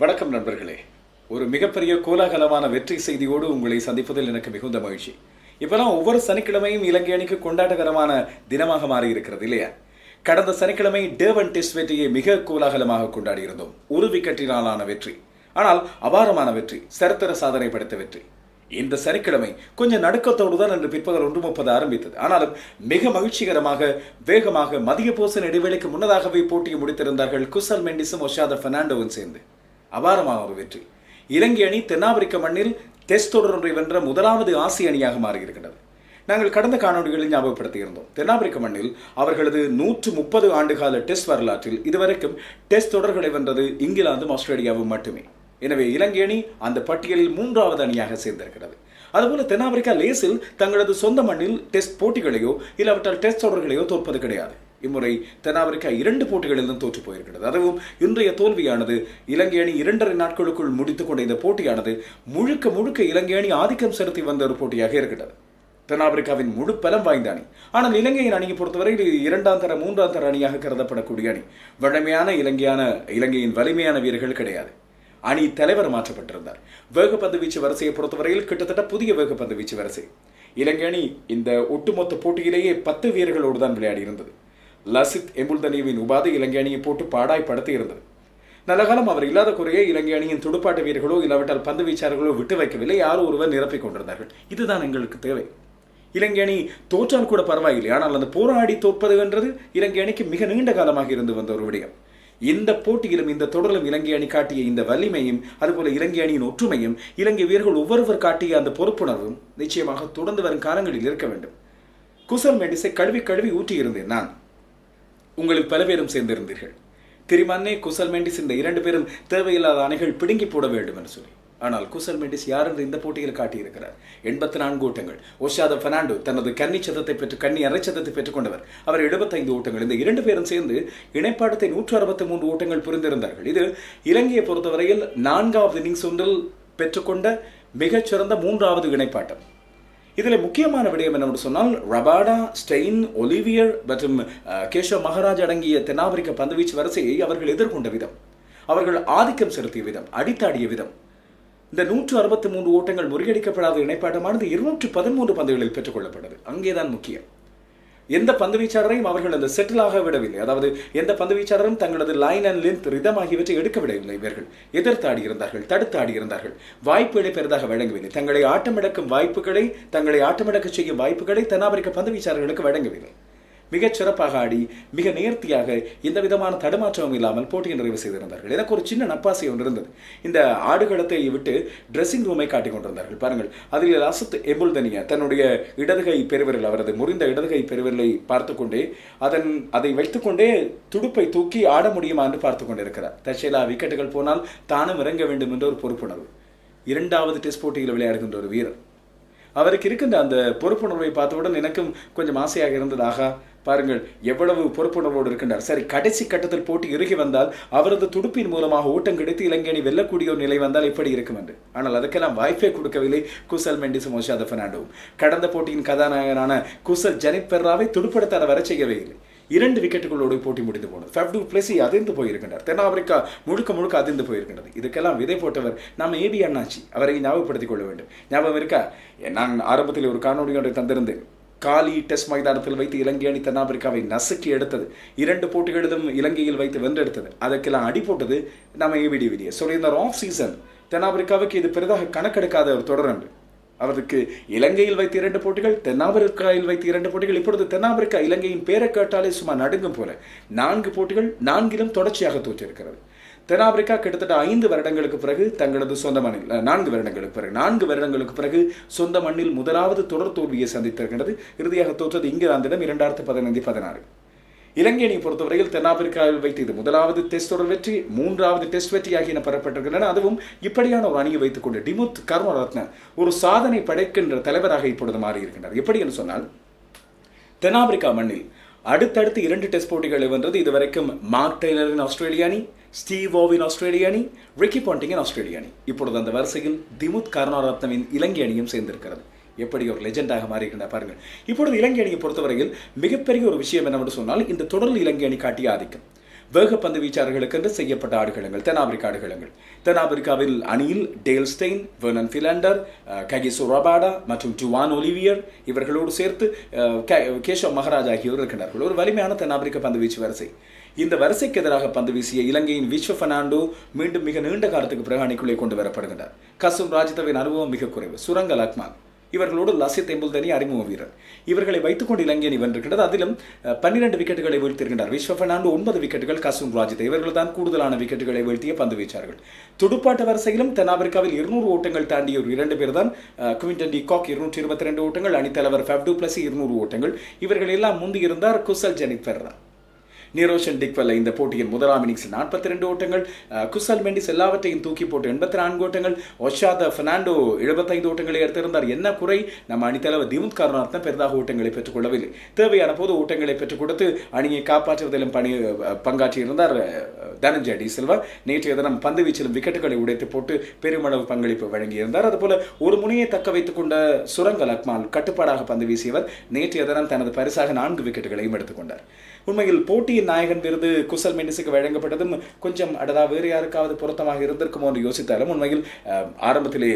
வணக்கம் நண்பர்களே. ஒரு மிகப்பெரிய கோலாகலமான வெற்றி செய்தியோடு உங்களை சந்திப்பதில் எனக்கு மிகுந்த மகிழ்ச்சி. இப்பெல்லாம் ஒவ்வொரு சனிக்கிழமையும் இலங்கை அணிக்கு கொண்டாட்டகரமான தினமாக மாறி இருக்கிறது இல்லையா? கடந்த சனிக்கிழமை டேவன் டெஸ்ட் வெற்றியை மிக கோலாகலமாக கொண்டாடியிருந்தோம். ஒரு விக்கெட்டினாலான வெற்றி. ஆனால் அபாரமான வெற்றி சரித்திர சாதனை படைத்த வெற்றி. இந்த சனிக்கிழமை கொஞ்சம் நடுக்கத்தோடு தான் இன்று பிற்பகல் ஒன்று முப்பது ஆரம்பித்தது. ஆனாலும் மிக மகிழ்ச்சிகரமாக வேகமாக மதிய போசன் இடைவேளைக்கு முன்னதாகவே போட்டியை முடித்திருந்தார்கள் குசல் மெண்டிஸும் ஒஷாத பெர்னாண்டோவும் சேர்ந்து. அபாரமான ஒரு வெற்றி. இலங்கை அணி தென்னாப்பிரிக்க மண்ணில் டெஸ்ட் தொடர் ஒன்றை வென்ற முதலாவது ஆசிய அணியாக மாறியிருக்கின்றது. நாங்கள் கடந்த காணொலிகளில் ஞாபகப்படுத்தியிருந்தோம். தென்னாப்பிரிக்க மண்ணில் அவர்களது நூற்று முப்பது ஆண்டுகால டெஸ்ட் வரலாற்றில் இதுவரைக்கும் டெஸ்ட் தொடர்களை வென்றது இங்கிலாந்தும் ஆஸ்திரேலியாவும் மட்டுமே. எனவே இலங்கை அணி அந்த பட்டியலில் மூன்றாவது அணியாக சேர்ந்திருக்கிறது. அதுபோல தென்னாப்பிரிக்கா லேசில் தங்களது சொந்த மண்ணில் டெஸ்ட் போட்டிகளையோ இல்லாவிட்டால் டெஸ்ட் தொடர்களையோ தோற்பது கிடையாது. இம்முறை தென்னாப்பிரிக்கா இரண்டு போட்டிகளிலும் தோற்று போயிருக்கிறது அதுவும் இன்றைய தோல்வியானது இலங்கை அணி இரண்டரை நாட்களுக்குள் முடித்துக்கொண்ட இந்த போட்டியானது முழுக்க முழுக்க இலங்கை அணி ஆதிக்கம் செலுத்தி வந்த ஒரு போட்டியாக இருக்கிறது. தென்னாப்பிரிக்காவின் முழு பலம் வாய்ந்த அணி. ஆனால் இலங்கையின் அணியை பொறுத்தவரை இது இரண்டாம் தர மூன்றாம் தர அணியாக கருதப்படக்கூடிய அணி. வழமையான இலங்கையான இலங்கையின் வலிமையான வீரர்கள் கிடையாது. அணி தலைவர் மாற்றப்பட்டிருந்தார். வேகப்பந்து வீச்சு வரிசையை பொறுத்தவரையில் கிட்டத்தட்ட புதிய வேகப்பந்து வீச்சு வரிசை. இலங்கை அணி இந்த ஒட்டுமொத்த போட்டியிலேயே பத்து வீரர்களோடு தான் விளையாடி இருந்தது. லசித் எம்புல்தனியவின் உபாதை இலங்கை அணியை போட்டு பாடாய் இருந்தது நல்ல காலம் அவர் இல்லாத குறையை இலங்கை அணியின் துடுப்பாட்ட வீரர்களோ இல்லாவிட்டால் பந்து வீச்சாளர்களோ விட்டு வைக்கவில்லை. யாரோ ஒருவர் நிரப்பிக் கொண்டிருந்தார்கள். இதுதான் எங்களுக்கு தேவை. இலங்கை அணி தோற்றால் கூட பரவாயில்லை. ஆனால் அந்த போராடி தோற்பது என்றது இலங்கை அணிக்கு மிக நீண்ட காலமாக இருந்து வந்த ஒரு விடயம். இந்த போட்டியிலும் இந்த தொடரிலும் இலங்கை அணி காட்டிய இந்த வலிமையும் அதுபோல இலங்கை அணியின் ஒற்றுமையும் இலங்கை வீரர்கள் ஒவ்வொருவர் காட்டிய அந்த பொறுப்புணர்வும் நிச்சயமாக தொடர்ந்து வரும் காலங்களில் இருக்க வேண்டும். குசல் மெண்டிஸை கழுவி கழுவி ஊற்றியிருந்தேன் நான். உங்களில் பல பேரும் சேர்ந்திருந்தீர்கள். திரிமன்னே குசல் மெண்டிஸ் இந்த இரண்டு பேரும் தேவையில்லாத அணைகள் பிடுங்கி போட வேண்டும் என்று சொல்லி. ஆனால் குசல் மெண்டிஸ் யார் என்று இந்த போட்டியில் காட்டியிருக்கிறார். எண்பத்தி நான்கு ஓட்டங்கள். ஒஷாத பெர்னாண்டோ தனது கன்னி சதத்தை பெற்று கன்னி அரைச்சதத்தை பெற்றுக்கொண்டவர் அவர் எழுபத்தைந்து ஓட்டங்கள். இந்த இரண்டு பேரும் சேர்ந்து இணைப்பாட்டத்தை நூற்று அறுபத்தி மூன்று ஓட்டங்கள் புரிந்திருந்தார்கள். இது இலங்கையை பொறுத்தவரையில் நான்காவது இன்னிங்ஸ் ஒன்றில் பெற்றுக்கொண்ட மிகச்சிறந்த மூன்றாவது இணைப்பாட்டம். இதில் முக்கியமான விடயம் என்னவென்று சொன்னால் ரபாடா ஸ்டெயின் ஒலிவியர் மற்றும் கேஷவ் மகாராஜ் அடங்கிய தென்னாப்பிரிக்க பந்துவீச்சு வரிசையை அவர்கள் எதிர்கொண்ட விதம். அவர்கள் ஆதிக்கம் செலுத்திய விதம் அடித்தாடிய விதம். இந்த நூற்று அறுபத்தி மூன்று ஓட்டங்கள் முறியடிக்கப்படாத இணைப்பாட்டமானது இருநூற்று பதிமூன்று பந்துகளில் பெற்றுக்கொள்ளப்பட்டது அங்கேதான் முக்கியம். எந்த பந்து வீச்சாளரையும் அவர்கள் அந்த செட்டிலாக விடவில்லை. அதாவது எந்த பந்து வீச்சாளரும் தங்களது லைன் அண்ட் லென்த் ரிதம் ஆகியவற்றை எடுக்க விடவில்லை. இவர்கள் எதிர்த்தாடி இருந்தார்கள் தடுத்தாடி இருந்தார்கள். வாய்ப்புகளை பெரிதாக வழங்கவில்லை. தங்களை ஆட்டமிழக்கும் வாய்ப்புகளை தங்களை ஆட்டமிழக்க செய்யும் வாய்ப்புகளை தென்னாப்பிரிக்க பந்து வீச்சாளர்களுக்கு வழங்கவில்லை. மிகச் சிறப்பாக ஆடி மிக நேர்த்தியாக எந்த விதமான தடுமாற்றமும் இல்லாமல் போட்டியை நிறைவு செய்திருந்தார்கள். எனக்கு ஒரு சின்ன நப்பாசை ஒன்று இருந்தது. இந்த ஆடுகளத்தை விட்டு ட்ரெஸ்ஸிங் ரூமை காட்டிக் கொண்டிருந்தார்கள். பாருங்கள் அதில் அசத் எம்புல்தனியா தன்னுடைய இடதுகை பெருவிரல் அவரது முறிந்த இடதுகை பெருவிரலை பார்த்து கொண்டே அதன் அதை வைத்துக்கொண்டே துடுப்பை தூக்கி ஆட முடியுமா என்று பார்த்து கொண்டிருக்கிறார். தற்செயலா விக்கெட்டுகள் போனால் தானும் இறங்க வேண்டும் என்ற ஒரு பொறுப்புணர்வு. இரண்டாவது டெஸ்ட் போட்டியில் விளையாடுகின்ற ஒரு வீரர். அவருக்கு இருக்கின்ற அந்த பொறுப்புணர்வை பார்த்தவுடன் எனக்கும் கொஞ்சம் ஆசையாக இருந்ததாக பாருங்கள் எவ்வளவு பொறுப்புணர்வோடு இருக்கின்றார். சரி கடைசி கட்டத்தில் போட்டி இறுகி வந்தால் அவரது துடுப்பின் மூலமாக ஓட்டம் கிடைத்து இலங்கை அணி வெல்லக்கூடிய ஒரு நிலை வந்தால் எப்படி இருக்கும் என்று. ஆனால் அதுக்கெல்லாம் வாய்ப்பே கொடுக்கவில்லை. குசல் மெண்டிஸும் ஒஷாத பெர்னாண்டோவும் கடந்த போட்டியின் கதாநாயகனான குசல் ஜனித் பெர்ராவை துடுப்படுத்த வர செய்யவே இல்லை. இரண்டு விக்கெட்டுகளோடு போட்டி முடிந்து போனது. ஃபெப்டு பிளஸி அதிர்ந்து போயிருக்கின்றார். தென்னாப்பிரிக்கா முழுக்க முழுக்க அதிர்ந்து போயிருக்கின்றது. இதுக்கெல்லாம் விதை போட்டவர் நம்ம ஏபி அண்ணாச்சி. அவரை ஞாபகப்படுத்திக் கொள்ள வேண்டும். ஞாபகம் இருக்கா? நான் ஆரம்பத்தில் ஒரு காணொலி ஒன்றை தந்திருந்தேன். காலி டெஸ்ட் மைதானத்தில் வைத்து இலங்கை அணி தென்னாப்பிரிக்காவை நசுக்கி எடுத்தது. இரண்டு போட்டிகளிலும் இலங்கையில் வைத்து வென்றெடுத்தது. அதற்கெல்லாம் அடி போட்டது நம்ம ஏவிடி விடிய ஸோ இந்த ஆஃப் சீசன் தென்னாப்பிரிக்காவுக்கு இது பெரிதாக கணக்கெடுக்காத ஒரு தொடர் என்று அவருக்கு இலங்கையில் வைத்து இரண்டு போட்டிகள் தென்னாப்பிரிக்காவில் வைத்து இரண்டு போட்டிகள் இப்பொழுது தென்னாப்பிரிக்கா இலங்கையின் பேரை கேட்டாலே சும்மா நடுங்கும் போல. நான்கு போட்டிகள் நான்கிலும் தொடர்ச்சியாக தோற்றிருக்கிறது. தென்னாப்பிரிக்கா கிட்டத்தட்ட ஐந்து வருடங்களுக்கு பிறகு தங்களது சொந்த மண்ணில் நான்கு வருடங்களுக்கு பிறகு நான்கு வருடங்களுக்கு பிறகு சொந்த மண்ணில் முதலாவது தொடர் தோல்வியை சந்தித்திருக்கின்றது. இறுதியாக தோற்றது இங்கிலாந்திடம் இரண்டாயிரத்து பதினைந்து பதினாறு. இலங்கை அணியை பொறுத்தவரையில் தென்னாப்பிரிக்காவில் வைத்து இது முதலாவது டெஸ்ட் தொடர் வெற்றி மூன்றாவது டெஸ்ட் வெற்றி ஆகியன பெறப்பட்டிருக்கின்றன. அதுவும் இப்படியான ஒரு அணியை வைத்துக் கொண்டு டிமுத் கர்மரத்ன ஒரு சாதனை படைக்கின்ற தலைவராக இப்பொழுது மாறியிருக்கின்றார். எப்படி என்று சொன்னால் தென்னாப்பிரிக்கா மண்ணில் அடுத்தடுத்து இரண்டு டெஸ்ட் போட்டிகளை வென்றது இதுவரைக்கும் மார்க் டெய்லரின் ஆஸ்திரேலிய அணி ஸ்டீவ் ஓவின் ஆஸ்திரேலிய அணி ரிக்கி பாண்டிங்கின் ஆஸ்திரேலிய அணி. இப்பொழுது அந்த வரிசையில் திமுத் கருணாரத்னவின் இலங்கை அணியும் சேர்ந்திருக்கிறது. எப்படி ஒரு லெஜெண்டாக மாறியிருக்கின்ற பாருங்கள். இப்பொழுது இலங்கை அணியை பொறுத்தவரையில் மிகப்பெரிய ஒரு விஷயம் என்னவென்று சொன்னால் இந்த தொடரில் இலங்கை அணி காட்டிய ஆதிக்கம். வேகப்பந்து வீச்சாளர்களுக்கென்று செய்யப்பட்ட ஆடுகளங்கள் தென்னாப்பிரிக்க ஆடுகளங்கள். தென்னாப்பிரிக்காவில் அணியில் Dale Steyn Vernon Philander Kagiso Rabada மற்றும் டுவான் ஒலிவியர் இவர்களோடு சேர்த்து கேஷவ் மகாராஜ் ஆகியோர் இருக்கின்றார்கள். ஒரு வலிமையான தென்னாப்பிரிக்க பந்து வீச்சு வரிசை. இந்த வரிசைக்கு எதிராக பந்து வீசிய இலங்கையின் விஸ்வ பெர்னாண்டோ மீண்டும் மிக நீண்ட காலத்துக்கு பிறகு அணிக்குள்ளே கொண்டு வரப்படுகின்றார். கசும் ராஜிதவின் அனுபவம் மிக குறைவு. சுரங்க லக்மான் இவர்களோடு லசித் தனி அறிமுக வீரர். இவர்களை வைத்துக்கொண்டு இலங்கை அணி வென்றிருக்கிறது அதிலும் பன்னிரண்டு விக்கெட்டுகளை வீழ்த்திருக்கிறார் விஸ்வ பெர்னாண்டோ ஒன்பது விக்கெட்டுகள் கசும் ராஜித் இவர்கள் தான் கூடுதலான விக்கெட்டுகளை வீழ்த்திய பந்து வீச்சார்கள். துடுப்பாட்ட வரிசையிலும் தென்னாப்பிரிக்காவில் இருநூறு ஓட்டங்கள் தாண்டிய ஒரு இரண்டு பேர் தான் குவிண்டன் டி காக் இருநூற்றி இருபத்தி ரெண்டு ஓட்டங்கள் அணித்தலைவர் ஃபெப்டு பிளஸ் இருநூறு ஓட்டங்கள். இவர்கள் எல்லாம் முந்தி இருந்தார் குசல் ஜெனித் பெர்ரா. நீரோஷன் டிக்வெல்ல இந்த போட்டியின் முதலாம் இன்னிங்ஸில் நாற்பத்தி ரெண்டு ஓட்டங்கள் குசல் மெண்டிஸ் எல்லாவற்றையும் தூக்கி போட்டு எண்பத்தி நான்கு ஓட்டங்கள் ஒஷாத பெர்னாண்டோ எழுபத்தைந்து ஓட்டங்களை எடுத்திருந்தார். என்ன குறை? நம்ம அணித்தலைவர் திமுத் காரணார்த்தம் பெரிதாக ஓட்டங்களை பெற்றுக்கொள்ளவில்லை தேவையான போது ஓட்டங்களை பெற்றுக் கொடுத்து அணியை காப்பாற்றுவதிலும் பணி பங்காற்றியிருந்தார் தனஞ்சய் டி சில்வா. நேற்றைய தினம் பந்து வீச்சிலும் விக்கெட்டுகளை உடைத்து போட்டு பெருமளவு பங்களிப்பு வழங்கியிருந்தார். அதுபோல ஒரு முனையை தக்க வைத்துக் கொண்ட சுரங்க லக்மால் கட்டுப்பாடாக பந்து வீசியவர் நேற்றைய தினம் தனது பரிசாக நான்கு விக்கெட்டுகளையும் எடுத்துக்கொண்டார் உண்மையில் போட்டியின் நாயகன் விருது குசல் மெண்டிஸுக்கு வழங்கப்பட்டதும் கொஞ்சம் அடதா வேறு யாருக்காவது பொருத்தமாக இருந்திருக்குமோ என்று யோசித்தாலும் உண்மையில் ஆரம்பத்திலே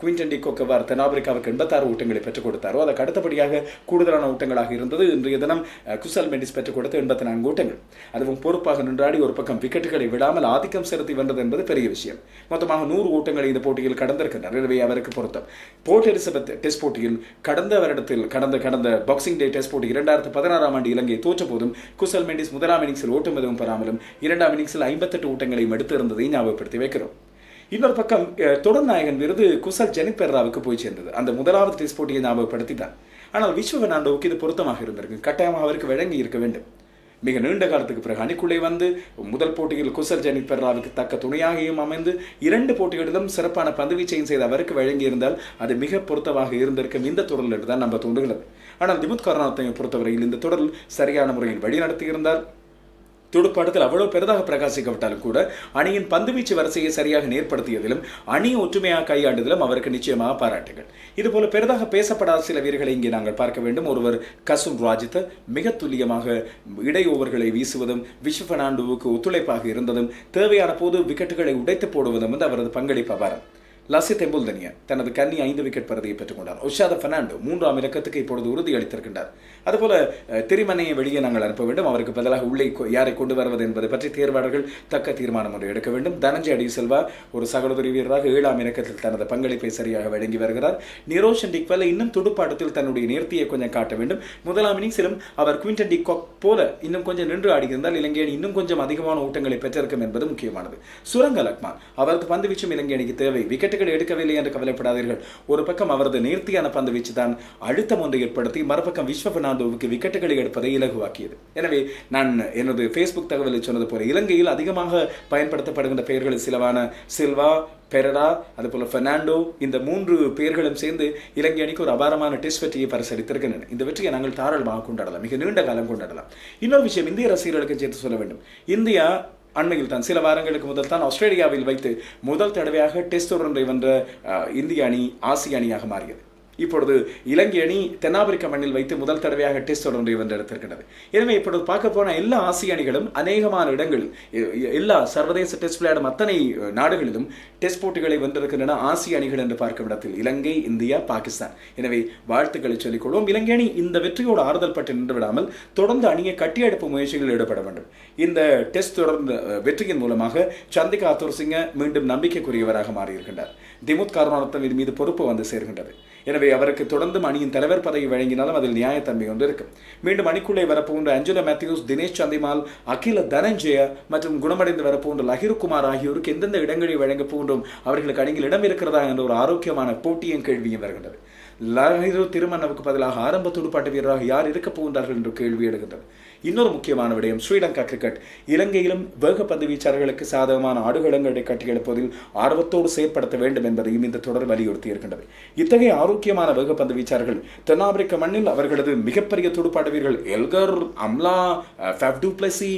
குவிண்டன் டி கோக்கவார் தென்னாப்பிரிக்காவுக்கு எண்பத்தாறு ஓட்டங்களை பெற்றுக் கொடுத்தாரோ அதற்கு அடுத்தபடியாக கூடுதலான ஓட்டங்களாக இருந்தது. இன்றைய தினம் குசல் மெண்டிஸ் பெற்றுக் கொடுத்த எண்பத்தி நான்கு ஊட்டங்கள். அதுவும் பொறுப்பாக நின்றாடி ஒரு பக்கம் விக்கெட்டுகளை விடாமல் ஆதிக்கம் செலுத்தி வந்தது என்பது பெரிய விஷயம். மொத்தமாக நூறு ஓட்டங்களை இந்த போட்டியில் கடந்திருக்கின்றார் எனவே அவருக்கு பொருத்தம். போர்ட் எலிசபெத் டெஸ்ட் போட்டியில் கடந்த வருடத்தில் கடந்த கடந்த பாக்ஸிங் டே டெஸ்ட் போட்டி இரண்டாயிரத்து பதினாறாம் ஆண்டு இலங்கை தோற்ற போதும் குசல் மெண்டிஸ் முதலாம் இன்னிங்ஸில் ஓட்டம் எதுவும் பெறாமலும் இரண்டாம் இன்னிங்ஸில் ஐம்பத்தெட்டு ஓட்டங்களையும் எடுத்து இருந்ததை ஞாபகப்படுத்தி வைக்கிறோம். இன்னொரு பக்கம் தொடர் நாயகன் விருது குசல் ஜெனித் பெர்ராவுக்கு போய் சேர்ந்தது. அந்த முதலாவது டெஸ்ட் போட்டியை ஞாபகப்படுத்தி தான் ஆனால் விஸ்வ இது பொருத்தமாக இருந்திருக்கு. கட்டாயமாக அவருக்கு வழங்கி இருக்க வேண்டும். மிக நீண்ட காலத்துக்கு பிறகு அணிக்குள்ளே வந்து முதல் போட்டியில் குசல் ஜெனித் பெர்ராவுக்கு தக்க துணையாகியும் அமைந்து இரண்டு போட்டிகளிலும் சிறப்பான பந்துவீச்சையும் செய்து அவருக்கு வழங்கியிருந்தால் அது மிக பொருத்தமாக இருந்திருக்கும் இந்த தொடரில் என்று தான் நம்ம தோன்றுகிறது. ஆனால் திமுத் கருணாத்தையும் பொறுத்தவரையில் இந்த தொடர் சரியான முறையில் வழிநடத்தியிருந்தார் துடுப்பாட்டத்தில் அவ்வளவு பெரிதாக பிரகாசிக்கப்பட்டாலும் கூட அணியின் பந்துவீச்சு வரிசையை சரியாக நேர்படுத்தியதிலும் அணி ஒற்றுமையாக கையாண்டதிலும் அவருக்கு நிச்சயமாக பாராட்டுகள். இதுபோல பெரிதாக பேசப்படாத சில வீரர்களை இங்கே நாங்கள் பார்க்க வேண்டும். ஒருவர் கசும் ராஜித் மிக துல்லியமாக இடை ஓவர்களை வீசுவதும் விஸ்வ பெர்னாண்டோவுக்கு ஒத்துழைப்பாக இருந்ததும் தேவையான போது விக்கெட்டுகளை உடைத்து போடுவதும் வந்து அவரது பங்களிப்பு அபாரம் லசித் எம்புல்தனியா தனது கன்னி ஐந்து விக்கெட் பரதியை பெற்றுக்கொண்டார். உஷாத பெர்னாண்டோ மூன்றாம் இலக்கத்துக்கு இப்பொழுது உறுதி அளித்திருக்கின்றார். அதுபோல திரிமனையை வெளியே நாங்கள் அனுப்ப வேண்டும். அவருக்கு பதிலாக உள்ளே யாரை கொண்டு வருவது என்பது பற்றி தேர்வாளர்கள் தக்க தீர்மானம் ஒன்று எடுக்க வேண்டும். தனஞ்சய் அடி செல்வா ஒரு சகோதரி வீரராக ஏழாம் இலக்கத்தில் தனது பங்களிப்பை சரியாக வழங்கி வருகிறார். நிரோஷன் டிக்வெல் இன்னும் துடுப்பாட்டத்தில் தன்னுடைய நேர்த்தியை கொஞ்சம் காட்ட வேண்டும். முதலாம் இன்னிங்ஸிலும் அவர் குவிண்டன் டி போல இன்னும் கொஞ்சம் நின்று ஆடியிருந்தால் இலங்கை அணி இன்னும் கொஞ்சம் அதிகமான ஓட்டங்களை பெற்றிருக்கும் என்பது முக்கியமானது. சுரங்க லக்மான் அவரது பந்து வீச்சும் இலங்கை அணிக்கு தேவை. விக்கெட் விக்கெட்டுகள் எடுக்கவில்லை என்று கவலைப்படாதீர்கள். ஒரு பக்கம் அவரது நேர்த்தியான பந்து வீச்சு தான் அழுத்தம் ஒன்றை ஏற்படுத்தி மறுபக்கம் விஸ்வ பெர்னாண்டோவுக்கு விக்கெட்டுகளை எடுப்பதை இலகுவாக்கியது. எனவே நான் எனது ஃபேஸ்புக் தகவலில் சொன்னது போல இலங்கையில் அதிகமாக பயன்படுத்தப்படுகின்ற பெயர்களில் சிலவான சில்வா பெரரா அதுபோல பெர்னாண்டோ இந்த மூன்று பெயர்களும் சேர்ந்து இலங்கை அணிக்கு ஒரு அபாரமான டெஸ்ட் வெற்றியை பரிசளித்திருக்கின்றன. இந்த வெற்றியை நாங்கள் தாராளமாக கொண்டாடலாம். மிக நீண்ட காலம் கொண்டாடலாம். இன்னொரு விஷயம் இந்திய ரசிகர்களுக்கு சேர்த்து சொல்ல வேண்டும். இந்தியா அண்மையில் தான் சில வாரங்களுக்கு முதல் தான் ஆஸ்திரேலியாவில் வைத்து முதல் தடவையாக டெஸ்ட் தொடரை வென்ற இந்திய அணி ஆசிய அணியாக மாறியது. இப்பொழுது இலங்கை அணி தென்னாப்பிரிக்க மண்ணில் வைத்து முதல் தடவையாக டெஸ்ட் தொடரை வென்றெடுத்திருக்கிறது எனவே இப்பொழுது பார்க்க போன எல்லா ஆசிய அணிகளும் அநேகமான இடங்களில் எல்லா சர்வதேச டெஸ்ட் விளையாடும் அத்தனை நாடுகளிலும் டெஸ்ட் போட்டிகளை வென்றிருக்கின்றன ஆசிய அணிகள் என்று பார்க்கும் இடத்தில் இலங்கை இந்தியா பாகிஸ்தான். எனவே வாழ்த்துக்களை சொல்லிக் கொள்வோம். இலங்கை அணி இந்த வெற்றியோடு ஆறுதல் பட்டு நின்று விடாமல் தொடர்ந்து அணியை கட்டியெடுப்பு முயற்சிகளில் ஈடுபட வேண்டும். இந்த டெஸ்ட் தொடர்ந்த வெற்றியின் மூலமாக சந்திகா அத்தூர் சிங்க மீண்டும் நம்பிக்கைக்குரியவராக மாறியிருக்கின்றார். திமுத் காரணத்தம் இது மீது பொறுப்பு வந்து சேர்கின்றது. எனவே அவருக்கு தொடர்ந்தும் அணியின் தலைவர் பதவி வழங்கினாலும் அதில் நியாயத்தன்மை ஒன்று இருக்கும் மீண்டும் அணிக்குள்ளே வரப்போன்ற அஞ்சலா மேத்யூஸ் தினேஷ் சந்திமால் அகில தனஞ்சய மற்றும் குணமடைந்து வரப்போன்ற லஹிருக்குமார் ஆகியோருக்கு எந்தெந்த இடங்களை வழங்கப் போன்றும் அவர்களுக்கு அணியில் இடம் இருக்கிறதா என்ற ஒரு ஆரோக்கியமான போட்டியும் கேள்வியும் வருகின்றது லஹிரு திருமணவுக்கு பதிலாக ஆரம்ப துடுப்பாட்ட வீரராக யார் இருக்கப் போகின்றார்கள் என்ற கேள்வி எழுகின்றது. இன்னொரு முக்கியமான விடயம் ஸ்ரீலங்கா கிரிக்கெட் இலங்கையிலும் வேகப்பந்து வீச்சாளர்களுக்கு சாதகமான ஆடுகளங்களை கட்டியெழுப்பதில் ஆர்வத்தோடு செயற்படுத்த வேண்டும் என்பதையும் இந்த தொடர் வலியுறுத்தி இருக்கின்றது. இத்தகைய ஆரோக்கியமான வேகப்பந்து வீச்சாளர்கள் தென்னாப்பிரிக்க மண்ணில் அவர்களது மிகப்பெரிய துடுப்பாட்ட வீரர்கள் எல்கர் அம்லா ஃபேப் பிளஸி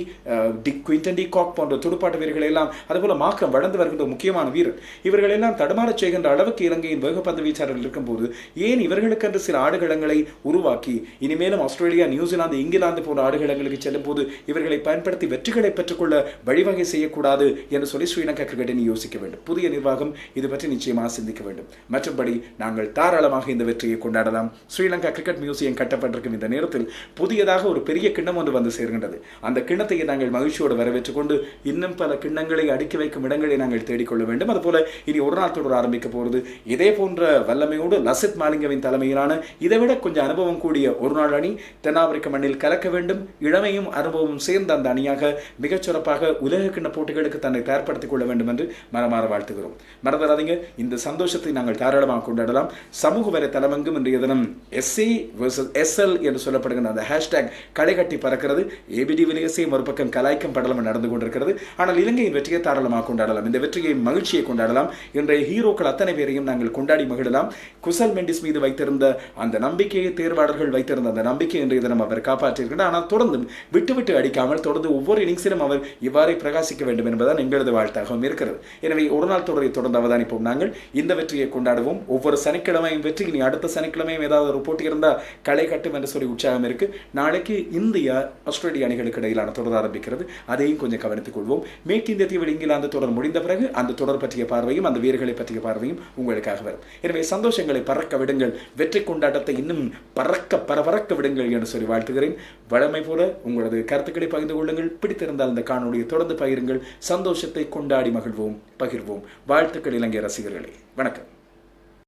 டிக் குவிண்டன் டி காக் போன்ற துடுப்பாட்ட வீரர்கள் எல்லாம் அதுபோல மாக்கம் வளர்ந்து வருகின்ற முக்கியமான வீரர். இவர்கள் எல்லாம் தடுமாறச் செய்கின்ற அளவுக்கு இலங்கையின் வேகப்பந்து வீச்சாளர்கள் இருக்கும்போது ஏன் இவர்களுக்கென்று சில ஆடுகளங்களை உருவாக்கி இனிமேலும் ஆஸ்திரேலியா நியூசிலாந்து இங்கிலாந்து போன்ற ஆடுகளங்களுக்கு செல்லும் போது இவர்களை பயன்படுத்தி வெற்றிகளை பெற்றுக்கொள்ள வழிவகை செய்யக்கூடாது என்று சொல்லி ஸ்ரீலங்கா கிரிக்கெட் யோசிக்க வேண்டும். புதிய நிர்வாகம் இது பற்றி நிச்சயமாக சிந்திக்க வேண்டும். மற்றபடி நாங்கள் தாராளமாக இந்த வெற்றியை கொண்டாடலாம். ஸ்ரீலங்கா கிரிக்கெட் மியூசியம் கட்டப்பட்டிருக்கும் இந்த நேரத்தில் புதியதாக ஒரு பெரிய கிண்ணம் ஒன்று வந்து சேர்கின்றது. அந்த கிண்ணத்தை நாங்கள் மகிழ்ச்சியோடு வரவேற்றுக் கொண்டு இன்னும் பல கிண்ணங்களை அடுக்கி வைக்கும் இடங்களை நாங்கள் தேடிக்கொள்ள வேண்டும். அதுபோல இனி ஒரு நாள் தொடர் ஆரம்பிக்க போகிறது. இதே போன்ற வல்லமையோடு லசித் மாலிங்கவின் தலைமையிலான இதைவிட கொஞ்சம் அனுபவம் கூடிய ஒரு நாள் அணி தென்னாப்பிரிக்க மண்ணில் கலக்க வேண்டும். இளமையும் அனுபவமும் சேர்ந்த அந்த அணியாக மிகச்சிறப்பாக உலக கிண்ண போட்டிகளுக்கு தன்னை தயார்படுத்திக் கொள்ள வேண்டும் என்று மரமாற வாழ்த்துகிறோம். மறந்துடாதீங்க இந்த சந்தோஷத்தை நாங்கள் தாராளமாக கொண்டாடலாம். சமூக வலைத்தளமெங்கும் இன்றைய தினம் எஸ்சி வர்சஸ் எஸ்எல் என்று சொல்லப்படுகிற அந்த ஹேஷ்டேக் களை கட்டி பறக்கிறது. ஏபிடி விலியஸை மறுபக்கம் கலாய்க்கும் படலம் நடந்து கொண்டிருக்கிறது. ஆனால் இலங்கையின் வெற்றியை தாராளமாக கொண்டாடலாம். இந்த வெற்றியை மகிழ்ச்சியை கொண்டாடலாம். இன்றைய ஹீரோக்கள் அத்தனை பேரையும் நாங்கள் கொண்டாடி மகிழலாம். குசல் மெண்டிஸ் மீது வைத்திருந்த அந்த நம்பிக்கையை தேர்வாளர்கள் வைத்திருந்த அந்த நம்பிக்கை இன்றைய தினம் அவர் காப்பாற்றியிருக்கிறார். ஆனால் தொடர்ந்து விட்டு விட்டு அடிக்காமல் தொடர்ந்து ஒவ்வொரு இன்னிங்ஸிலும் அவர் இவ்வாறே பிரகாசிக்க வேண்டும் என்பதுதான் எங்களது வாழ்த்தாகவும் இருக்கிறது. எனவே ஒரு நாள் தொடரை தொடர்ந்து அவதானிப்போம் நாங்கள். இந்த வெற்றியை கொண்டாடுவோம். ஒவ்வொரு சனிக்கிழமையும் வெற்றி இனி அடுத்த சனிக்கிழமையும் ஏதாவது ஒரு போட்டி இருந்தால் களை கட்டும் என்று சொல்லி உற்சாகம் இருக்கு. நாளைக்கு இந்தியா ஆஸ்திரேலிய அணிகளுக்கு இடையிலான தொடர் ஆரம்பிக்கிறது. அதையும் கொஞ்சம் கவனித்துக் கொள்வோம். மேற்கு இந்திய தீவில் இங்கிலாந்து தொடர் முடிந்த பிறகு அந்த தொடர் பற்றிய பார்வையும் அந்த வீரர்களை பற்றிய பார்வையும் உங்களுக்காக வரும். எனவே சந்தோஷங்களை பறக்க விடுங்கள். வெற்றி கொண்டாட்டத்தை இன்னும் பறக்க பரபரக்க விடுங்கள் என்று சொல்லி வாழ்த்துகிறேன். வழமை போல உங்களது கருத்துக்களை பகிர்ந்து கொள்ளுங்கள். பிடித்திருந்தால் இந்த காணொலியை தொடர்ந்து பகிருங்கள். சந்தோஷத்தை கொண்டாடி மகிழ்வோம் பகிர்வோம். வாழ்த்துக்கள் இலங்கை ரசிகர்களே. வணக்கம்.